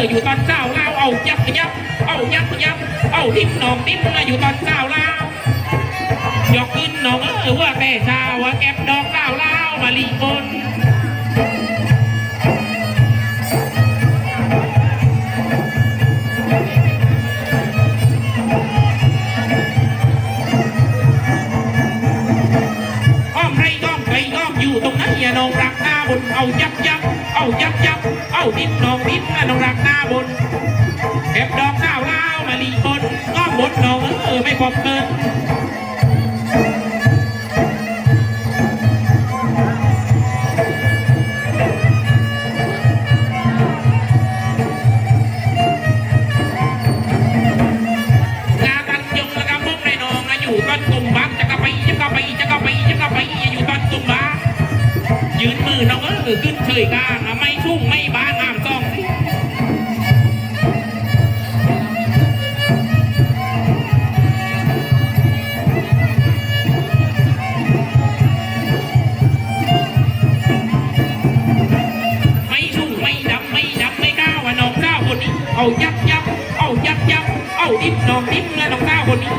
อออยู่ตอนเช้าเล่าเอายับยับเอายับยับเอาทิมหนองทิมมาอยู่ตอนเช้าเล่ายกขึ้นหนองเออว่าแต่เช้าว่าเก็บดอกเช้าเล่ามาลีบน อยู่ตรงนั้นองรักหน้าบนเอายับยับเอายับยับเอาดิบนองทิมนะนองรักหน้าบนเก็บดอกหน้าวล้าวมาลีบนก้อมบนนองเออไม่พบเกินือขึ้นเฉยกลางไม่ชุ่งไม่บางงามซองไม่ชุ่มไม่ดำไม่ดำไม่ก้าวอะน้องก้าวคนนี้เอายับยับเอายับยับเอาดิบน้องดิบและน้องก้าวคนนี้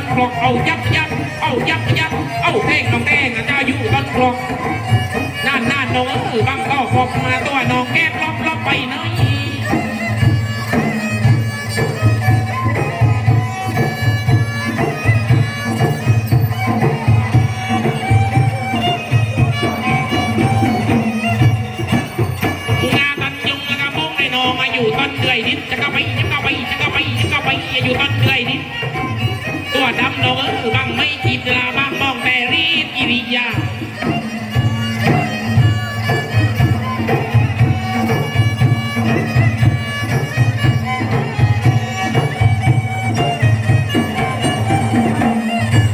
จ้าอยู่ต้นคลอกเอายับยับเอายับยับเอาแท่งน้องแท่งอะเจ้าอยู่ต้นคลอกน่านน่นน้องเออบังก็พบมาตัวน้องแก้ล็อกล็อกไปหน้อยงาตันยงก็มงในนองมาอยู่ต้นเดือยดินจะเข้าไปจะเข้าไปจะเข้าไปจะเข้าไปอยู่ต้นเดือยดินตั วดำนองเออบางไม่จิตลาบางมองแต่รีดกิริยา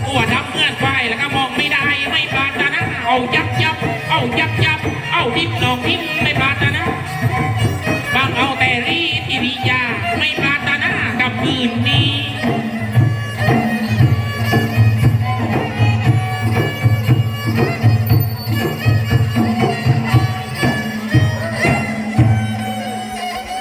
ตัวดำเงื่อนไฟแล้วก็มองไม่ได้ไม่ปรารถนาเอายับยับเอายับยับเอาทิมนองทิมไม่ป